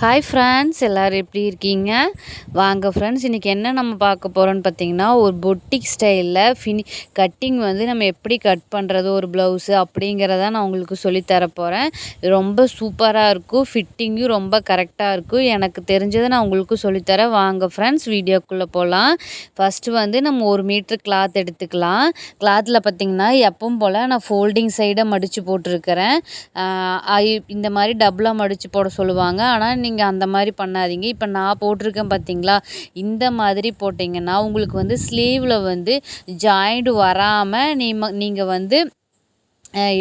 Hi friends எல்லோரும் எப்படி இருக்கீங்க? வாங்க ஃப்ரெண்ட்ஸ் இன்றைக்கி என்ன நம்ம பார்க்க போகிறோன்னு பார்த்தீங்கன்னா ஒரு பொட்டிக் ஸ்டைலில் ஃபினி கட்டிங் வந்து நம்ம எப்படி கட் பண்ணுறது ஒரு ப்ளவுஸு அப்படிங்கிறத நான் உங்களுக்கு சொல்லித்தர போகிறேன் ரொம்ப சூப்பராக இருக்கும். ஃபிட்டிங்கும் ரொம்ப கரெக்டாக இருக்கும். எனக்கு தெரிஞ்சதை நான் உங்களுக்கு சொல்லித்தரேன் வாங்க ஃப்ரெண்ட்ஸ் வீடியோக்குள்ளே போகலாம் ஃபஸ்ட்டு வந்து நம்ம ஒரு மீட்ரு கிளாத் எடுத்துக்கலாம். கிளாத்தில் பார்த்திங்கன்னா எப்பவும் போல் நான் ஃபோல்டிங் சைடை மடித்து போட்டிருக்கிறேன். இந்த மாதிரி டபுளாக மடித்து போட சொல்லுவாங்க. ஆனால் நீங்கள் அந்த மாதிரி பண்ணாதீங்க. இப்போ நான் போட்டிருக்கேன் பார்த்தீங்களா இந்த மாதிரி போட்டிங்கன்னா உங்களுக்கு வந்து ஸ்லீவில் வந்து ஜாயிண்ட் வராமல் நீம நீங்கள் வந்து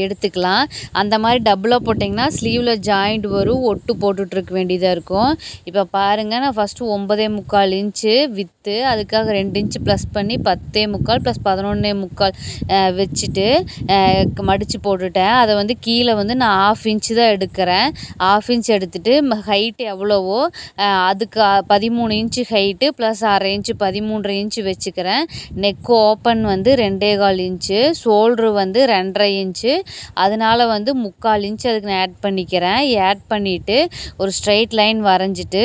எடுத்துக்கலாம். அந்த மாதிரி டபுளாக போட்டிங்கன்னா ஸ்லீவில் ஜாயிண்ட் வரும் ஒட்டு போட்டுட்ருக்க வேண்டியதாக இருக்கும். இப்போ பாருங்கள் நான் ஃபஸ்ட்டு ஒம்பதே முக்கால் இன்ச்சு விற்று அதுக்காக ரெண்டு இன்ச்சு ப்ளஸ் பண்ணி பத்தே முக்கால் ப்ளஸ் பதினொன்னே முக்கால் வச்சுட்டு மடித்து போட்டுட்டேன். அதை வந்து கீழே வந்து நான் ஆஃப் இன்ச்சு தான் எடுக்கிறேன். ஆஃப் இன்ச் எடுத்துகிட்டு ஹைட்டு எவ்வளவோ அதுக்கு பதிமூணு இன்ச்சு ஹைட்டு ப்ளஸ் அரை இன்ச்சு பதிமூன்றரை இன்ச்சு வச்சுக்கிறேன். நெக் ஓப்பன் வந்து ரெண்டே கால் இன்ச்சு ஷோல்ட்ரு வந்து ரெண்டரை இன்ச்சு இருந்துச்சு அதனால் வந்து முக்கால் இன்ச் அதுக்கு நான் ஆட் பண்ணிக்கிறேன். ஆட் பண்ணிவிட்டு ஒரு ஸ்ட்ரைட் லைன் வரைஞ்சிட்டு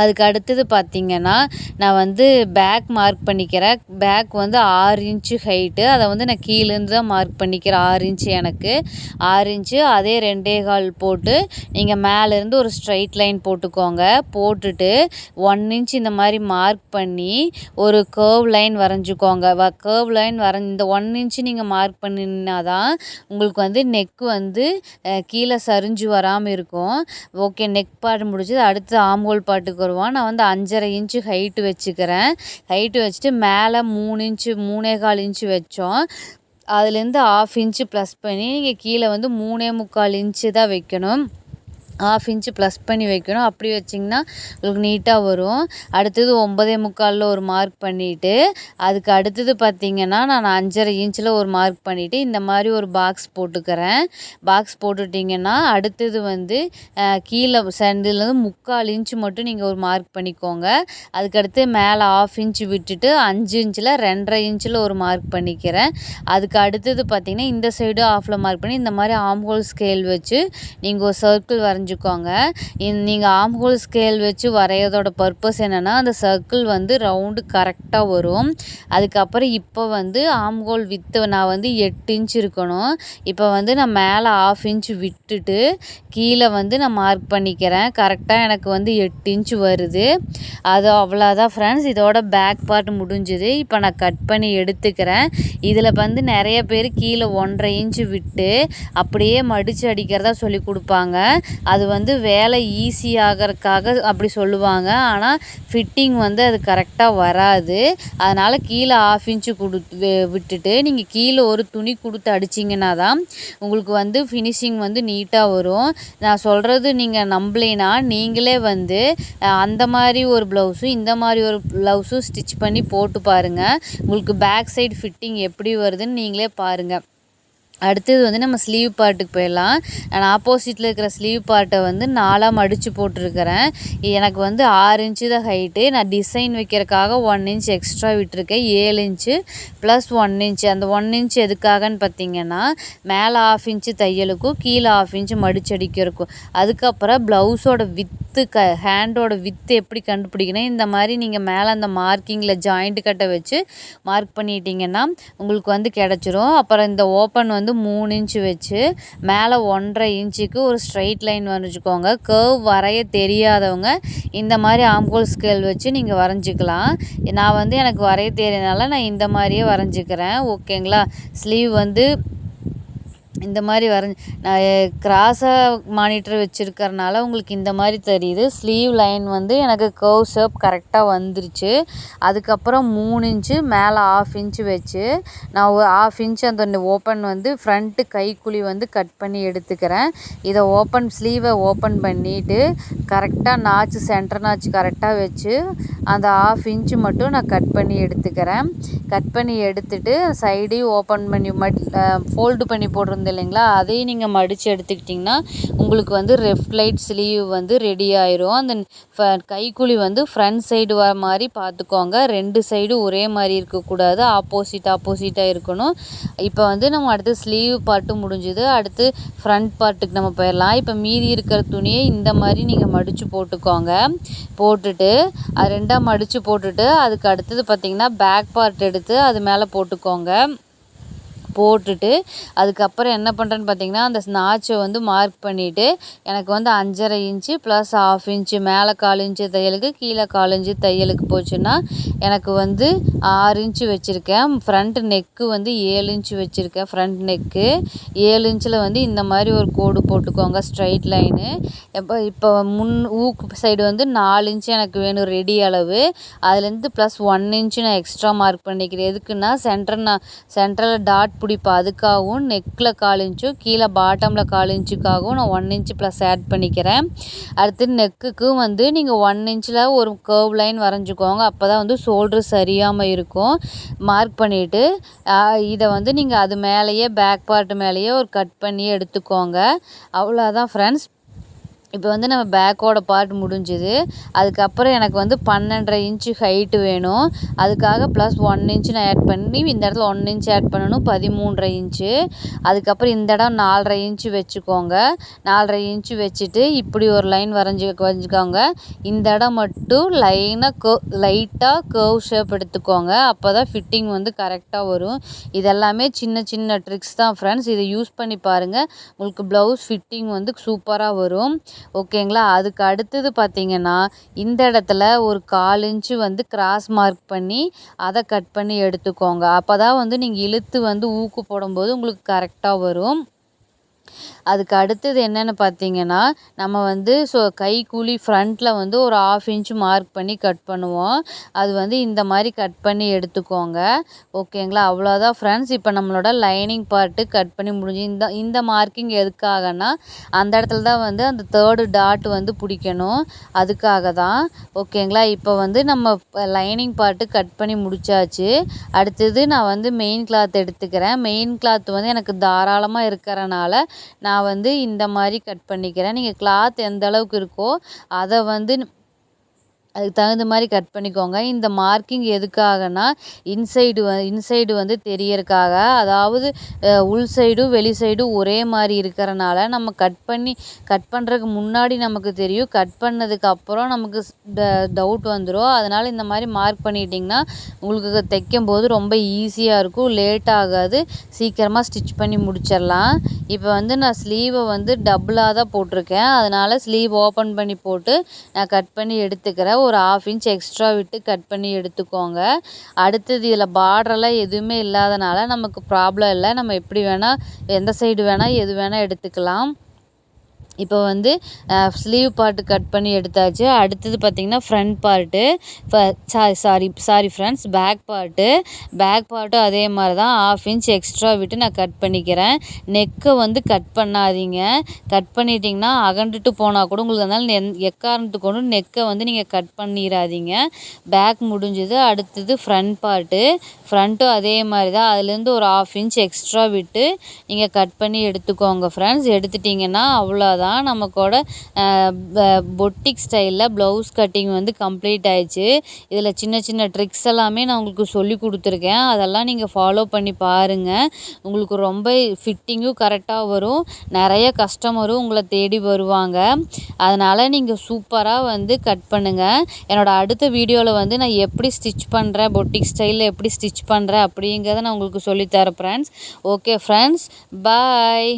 அதுக்கு அடுத்தது பார்த்திங்கன்னா நான் வந்து பேக் மார்க் பண்ணிக்கிறேன் பேக் வந்து ஆறு இன்ச்சு ஹைட்டு அதை வந்து நான் கீழேருந்து தான் மார்க் பண்ணிக்கிறேன் ஆறு இன்ச்சு எனக்கு. ஆறு இன்ச்சு அதே ரெண்டே கால் போட்டு நீங்கள் மேலேருந்து ஒரு ஸ்ட்ரைட் லைன் போட்டுக்கோங்க. போட்டுட்டு ஒன் இன்ச் இந்த மாதிரி மார்க் பண்ணி ஒரு கேர்வ் லைன் வரைஞ்சிக்கோங்க. வ கேர்வ் லைன் வரைஞ்சி இந்த ஒன் இன்ச்சு நீங்கள் மார்க் பண்ணினா தான் உங்களுக்கு வந்து நெக் வந்து கீழே சரிஞ்சு வராமல் இருக்கும். ஓகே நெக் பாட்டு முடிஞ்சது அடுத்து ஆம்ஹோல் பாட்டுக்கு வருவான் நான் வந்து அஞ்சரை இன்ச்சு ஹைட்டு வச்சுக்கிறேன். ஹைட்டு வச்சுட்டு மேலே மூணு இன்ச்சு மூணே கால் இன்ச்சு வச்சோம். அதுலேருந்து ஆஃப் இன்ச்சு ப்ளஸ் பண்ணி நீங்கள் கீழே வந்து மூணே முக்கால் இன்ச்சு தான் வைக்கணும். ஆஃப் இன்ச்சு ப்ளஸ் பண்ணி வைக்கணும். அப்படி வச்சிங்கன்னா உங்களுக்கு நீட்டாக வரும். அடுத்தது ஒம்பதே முக்காலில் ஒரு மார்க் பண்ணிவிட்டு அதுக்கு அடுத்தது பார்த்திங்கன்னா நான் அஞ்சரை இன்ச்சில் ஒரு மார்க் பண்ணிவிட்டு இந்த மாதிரி ஒரு பாக்ஸ் போட்டுக்கிறேன். பாக்ஸ் போட்டுட்டிங்கன்னா அடுத்தது வந்து கீழே சென்டர்லேருந்து முக்கால் இன்ச்சு மட்டும் நீங்கள் ஒரு மார்க் பண்ணிக்கோங்க. அதுக்கடுத்து மேலே ஆஃப் இன்ச்சு விட்டுட்டு அஞ்சு இன்ச்சில் ரெண்டரை இன்ச்சில் ஒரு மார்க் பண்ணிக்கிறேன். அதுக்கு அடுத்தது பார்த்திங்கன்னா இந்த சைடும் ஆஃபில் மார்க் பண்ணி இந்த மாதிரி ஆம்ஹோல் ஸ்கேல் வச்சு நீங்கள் ஒரு சர்க்கிள் வரைஞ்சி தெரிஞ்சுக்கோங்க. நீங்கள் ஆம்ஹோல் ஸ்கேல் வச்சு வரையதோட பர்பஸ் என்னென்னா அந்த சர்க்கிள் வந்து ரவுண்டு கரெக்டாக வரும். அதுக்கப்புறம் இப்போ வந்து ஆம்ஹோல் வித்து நான் வந்து எட்டு இன்ச் இருக்கணும். இப்போ வந்து நான் மேலே ஆஃப் இன்ச் விட்டுட்டு கீழே வந்து நான் மார்க் பண்ணிக்கிறேன். கரெக்டாக எனக்கு வந்து எட்டு இன்ச் வருது. அது அவ்வளோதான் ஃப்ரெண்ட்ஸ் இதோட பேக் பார்ட் முடிஞ்சுது. இப்போ நான் கட் பண்ணி எடுத்துக்கிறேன். இதில் வந்து நிறைய பேர் கீழே ஒன்றரை இன்ச்சு விட்டு அப்படியே மடித்து அடிக்கிறதா சொல்லி கொடுப்பாங்க. அது அது வந்து வேலை ஈஸி ஆகிறதுக்காக அப்படி சொல்லுவாங்க. ஆனால் ஃபிட்டிங் வந்து அது கரெக்டாக வராது. அதனால் கீழே ஆஃப் இன்ச்சு கொடுத்து விட்டுட்டு நீங்கள் கீழே ஒரு துணி கொடுத்து அடிச்சிங்கன்னா தான் உங்களுக்கு வந்து ஃபினிஷிங் வந்து நீட்டாக வரும். நான் சொல்கிறது நீங்கள் நம்பலைனா நீங்களே வந்து அந்த மாதிரி ஒரு ப்ளவுஸும் இந்த மாதிரி ஒரு ப்ளவுஸும் ஸ்டிச் பண்ணி போட்டு பாருங்கள் உங்களுக்கு பேக் சைடு ஃபிட்டிங் எப்படி வருதுன்னு நீங்களே பாருங்கள் அடுத்தது வந்து நம்ம ஸ்லீவ் பார்ட்டுக்கு போயிடலாம். நான் ஆப்போசிட்டில் இருக்கிற ஸ்லீவ் பார்ட்டை வந்து நாலாக மடித்து போட்டிருக்கிறேன். எனக்கு வந்து ஆறு இன்ச்சு தான் ஹைட்டு நான் டிசைன் வைக்கிறதுக்காக ஒன் இன்ச் எக்ஸ்ட்ரா விட்டுருக்கேன். ஏழு இன்ச்சு ப்ளஸ் ஒன் இன்ச்சு அந்த ஒன் இன்ச் எதுக்காகன்னு பார்த்தீங்கன்னா மேலே ஆஃப் இன்ச்சு தையலுக்கும் கீழே ஆஃப் இன்ச்சு மடிச்சடிக்கிறக்கும் அதுக்கப்புறம் ப்ளவுஸோட வித்து க ஹேண்டோட வித்து எப்படி கண்டுபிடிக்கணும் இந்த மாதிரி நீங்கள் மேலே அந்த மார்க்கிங்கில் ஜாயிண்ட் கட்டை வச்சு மார்க் பண்ணிட்டீங்கன்னா உங்களுக்கு வந்து கிடச்சிரும். அப்புறம் இந்த ஓப்பன் வந்து வந்து மூணு இன்ச்சு வச்சு மேலே ஒன்றரை இன்ச்சுக்கு ஒரு ஸ்ட்ரைட் லைன் வரைஞ்சிக்கோங்க கேர்வ் வரைய தெரியாதவங்க இந்த மாதிரி ஆம்கோல் ஸ்கேல் வச்சு நீங்கள் வரைஞ்சிக்கலாம். நான் வந்து எனக்கு வரைய தெரியனால நான் இந்த மாதிரியே வரைஞ்சிக்கிறேன். ஓகேங்களா ஸ்லீவ் வந்து இந்த மாதிரி வரைஞ்சி நான் கிராஸாக மானிட்டர் வச்சுருக்கறனால உங்களுக்கு இந்த மாதிரி தெரியுது. ஸ்லீவ் லைன் வந்து எனக்கு கர்வ் ஷேப் கரெக்டாக வந்துருச்சு. அதுக்கப்புறம் மூணு இன்ச்சு மேலே ஆஃப் இன்ச்சு வச்சு நான் ஒரு ஆஃப் இன்ச் அந்த ஓப்பன் வந்து ஃப்ரண்ட்டு கைக்குழி வந்து கட் பண்ணி எடுத்துக்கிறேன். இதை ஓப்பன் ஸ்லீவை ஓப்பன் பண்ணிவிட்டு கரெக்டாக நாச்சு சென்டர் நாச்சு கரெக்டாக வச்சு அந்த ஆஃப் இன்ச்சு மட்டும் நான் கட் பண்ணி எடுத்துக்கிறேன். கட் பண்ணி எடுத்துகிட்டு சைடையும் ஓப்பன் பண்ணி மட் ஃபோல்டு பண்ணி போட்டிருந்தேன் இல்லைங்களா? அதையும் நீங்கள் மடித்து எடுத்துக்கிட்டிங்கன்னா உங்களுக்கு வந்து ரெஃப்ட் லைட் ஸ்லீவ் வந்து ரெடி ஆயிரும். அந்த கைக்குழி வந்து ஃப்ரண்ட் சைடு வர மாதிரி பார்த்துக்கோங்க ரெண்டு சைடும் ஒரே மாதிரி இருக்கக்கூடாது. ஆப்போசிட் ஆப்போசிட்டாக இருக்கணும். இப்போ வந்து நம்ம அடுத்து ஸ்லீவ் பார்ட்டு முடிஞ்சுது. அடுத்து ஃப்ரண்ட் பார்ட்டுக்கு நம்ம போயிடலாம் இப்போ மீதி இருக்கிற துணியை இந்த மாதிரி நீங்கள் மடித்து போட்டுக்கோங்க. போட்டுட்டு அது ரெண்டாக மடித்து போட்டுட்டு அதுக்கு அடுத்தது பார்த்திங்கன்னா பேக் பார்ட் எடுத்து அது மேலே போட்டுக்கோங்க. போட்டுட்டு அதுக்கப்புறம் என்ன பண்ணுறேன்னு பார்த்தீங்கன்னா அந்த நாச்சை வந்து மார்க் பண்ணிவிட்டு எனக்கு வந்து அஞ்சரை இன்ச்சு ப்ளஸ் ஆஃப் இன்ச்சு மேலே கால் இன்ச்சு தையலுக்கு கீழே கால் இன்ச்சு தையலுக்கு போச்சுன்னா எனக்கு வந்து ஆறு இன்ச்சு வச்சுருக்கேன். ஃப்ரண்ட் நெக்கு வந்து ஏழு இன்ச்சு வச்சுருக்கேன் ஃப்ரண்ட் நெக்கு ஏழு இன்ச்சில் வந்து இந்த மாதிரி ஒரு கோடு போட்டுக்கோங்க ஸ்ட்ரைட் லைனு இப்போ இப்போ முன் ஊக்கு சைடு வந்து நாலு இன்ச்சு எனக்கு வேணும் ரெடி அளவு. அதுலேருந்து ப்ளஸ் ஒன் இன்ச்சு நான் எக்ஸ்ட்ரா மார்க் பண்ணிக்கிறேன். எதுக்குன்னா சென்டர் நான் சென்டரில் டாட் பிடிப்பேன் அதுக்காகவும் நெக்கில் கால் இன்ச்சும் கீழே பாட்டமில் கால் இன்ச்சுக்காகவும் நான் ஒன் இன்ச்சு ப்ளஸ் ஆட் பண்ணிக்கிறேன். அடுத்து நெக்குக்கும் வந்து நீங்கள் ஒன் இன்ச்சில் ஒரு கர்வ் லைன் வரைஞ்சிக்கோங்க. அப்போ தான் வந்து ஷோல்ட்ரு சரியாமல் இருக்கும். மார்க் பண்ணிவிட்டு இதை வந்து நீங்கள் அது மேலேயே பேக் பார்ட் மேலேயே ஒரு கட் பண்ணி எடுத்துக்கோங்க. அவ்வளோதான் ஃப்ரெண்ட்ஸ் இப்போ வந்து நம்ம பேக்கோட பார்ட் முடிஞ்சுது. அதுக்கப்புறம் எனக்கு வந்து பன்னெண்டரை இன்ச்சு ஹைட்டு வேணும். அதுக்காக ப்ளஸ் ஒன் இன்ச்சு நான் ஆட் பண்ணி இந்த இடத்துல ஒன் இன்ச் ஆட் பண்ணணும் பதிமூன்றரை இன்ச்சு அதுக்கப்புறம் இந்த இடம் நாலரை இன்ச்சு வச்சுக்கோங்க. நாலரை இன்ச்சு வச்சுட்டு இப்படி ஒரு லைன் வரைஞ்சி வரைஞ்சிக்கோங்க. இந்த இடம் மட்டும் லைனாக கோ லைட்டாக கேர்வ் ஷேப் எடுத்துக்கோங்க. அப்போ தான் ஃபிட்டிங் வந்து கரெக்டாக வரும். இதெல்லாமே சின்ன சின்ன ட்ரிக்ஸ் தான் ஃப்ரெண்ட்ஸ் இதை யூஸ் பண்ணி பாருங்கள் உங்களுக்கு ப்ளவுஸ் ஃபிட்டிங் வந்து சூப்பராக வரும். ஓகேங்களா? அதுக்கு அடுத்தது பார்த்திங்கன்னா இந்த இடத்துல ஒரு கால் இன்ச்சு வந்து கிராஸ் மார்க் பண்ணி அதை கட் பண்ணி எடுத்துக்கோங்க. அப்போ தான் வந்து நீங்கள் இழுத்து வந்து ஊக்கு போடும்போது உங்களுக்கு கரெக்டாக வரும். அதுக்கு அடுத்தது என்னென்னு பார்த்தீங்கன்னா நம்ம வந்து ஸோ கைக்கூலி ஃப்ரண்ட்டில் வந்து ஒரு ஆஃப் இன்ச் மார்க் பண்ணி கட் பண்ணுவோம். அது வந்து இந்த மாதிரி கட் பண்ணி எடுத்துக்கோங்க. ஓகேங்களா அவ்வளோதான் ஃப்ரெண்ட்ஸ் இப்போ நம்மளோட லைனிங் பார்ட்டு கட் பண்ணி முடிஞ்சு இந்த இந்த மார்க்கிங் எதுக்காகனா அந்த இடத்துல தான் வந்து அந்த தேர்டு டாட் வந்து பிடிக்கணும். அதுக்காக தான். ஓகேங்களா இப்போ வந்து நம்ம லைனிங் பார்ட்டு கட் பண்ணி முடிச்சாச்சு. அடுத்தது நான் வந்து மெயின் கிளாத் எடுத்துக்கிறேன். மெயின் கிளாத் வந்து எனக்கு தாராளமாக இருக்கிறனால நான் நான் வந்து இந்த மாதிரி கட் பண்ணிக்கிறேன். நீங்கள் கிளாத் எந்த அளவுக்கு இருக்கோ அதை வந்து அதுக்கு தகுந்த மாதிரி கட் பண்ணிக்கோங்க. இந்த மார்க்கிங் எதுக்காகனா இன்சைடு வ இன்சைடு வந்து தெரியறதுக்காக அதாவது உள் சைடும் வெளி சைடும் ஒரே மாதிரி இருக்கிறனால நம்ம கட் பண்ணி கட் பண்ணுறதுக்கு முன்னாடி நமக்கு தெரியும். கட் பண்ணதுக்கு அப்புறம் நமக்கு ட டவுட் வந்துடும் அதனால் இந்த மாதிரி மார்க் பண்ணிட்டிங்கன்னா உங்களுக்கு தைக்கும் போது ரொம்ப ஈஸியாக இருக்கும். லேட் ஆகாது. சீக்கிரமாக ஸ்டிச் பண்ணி முடிச்சிடலாம். இப்போ வந்து நான் ஸ்லீவை வந்து டபுளாக தான் போட்டிருக்கேன். அதனால் ஸ்லீவ் ஓப்பன் பண்ணி போட்டு நான் கட் பண்ணி எடுத்துக்கிறேன். ஒரு ஆஃப் இன்ச் எக்ஸ்ட்ரா விட்டு கட் பண்ணி எடுத்துக்கோங்க. அடுத்தது இதில் பார்டரெல்லாம் எதுவுமே இல்லாதனால நமக்கு ப்ராப்ளம் இல்லை. நம்ம எப்படி வேணால் எந்த சைடு வேணால் எது வேணால் எடுத்துக்கலாம். இப்போ வந்து ஸ்லீவ் பார்ட்டு கட் பண்ணி எடுத்தாச்சு. அடுத்தது பார்த்திங்கன்னா ஃப்ரண்ட் பார்ட்டு இப்போ sorry sorry sorry friends back part back பார்ட்டும் அதே மாதிரி தான் ஆஃப் இன்ச் எக்ஸ்ட்ரா விட்டு நான் கட் பண்ணிக்கிறேன். நெக்கை வந்து கட் பண்ணாதீங்க. கட் பண்ணிட்டிங்கன்னா அகண்டுட்டு போனால் கூட உங்களுக்கு அதனால் நெ எக்காரணத்துக்கு கொண்டு நெக்கை வந்து நீங்கள் கட் பண்ணிடாதீங்க பேக் முடிஞ்சது. அடுத்தது ஃப்ரண்ட் பார்ட்டு ஃப்ரண்ட்டும் அதே மாதிரி தான் அதுலேருந்து ஒரு ஆஃப் இன்ச் எக்ஸ்ட்ரா விட்டு நீங்கள் கட் பண்ணி எடுத்துக்கோங்க ஃப்ரெண்ட்ஸ் எடுத்துட்டிங்கன்னா அவ்வளோதான் தான் நமக்கோட பொட்டிக் ஸ்டைலில் ப்ளவுஸ் கட்டிங் வந்து கம்ப்ளீட் ஆயிடுச்சு. இதில் சின்ன சின்ன ட்ரிக்ஸ் எல்லாமே நான் உங்களுக்கு சொல்லி கொடுத்துருக்கேன். அதெல்லாம் நீங்கள் ஃபாலோ பண்ணி பாருங்கள் உங்களுக்கு ரொம்ப ஃபிட்டிங்கும் கரெக்டாக வரும். நிறைய கஸ்டமரும் உங்களை தேடி வருவாங்க. அதனால் நீங்கள் சூப்பராக வந்து கட் பண்ணுங்கள் என்னோடய அடுத்த வீடியோவில் வந்து நான் எப்படி ஸ்டிச் பண்ணுறேன் பொட்டிக் ஸ்டைலில் எப்படி ஸ்டிச் பண்ணுறேன் அப்படிங்கிறத நான் உங்களுக்கு சொல்லித்தரேன் ஃப்ரெண்ட்ஸ் ஓகே ஃப்ரெண்ட்ஸ் பாய்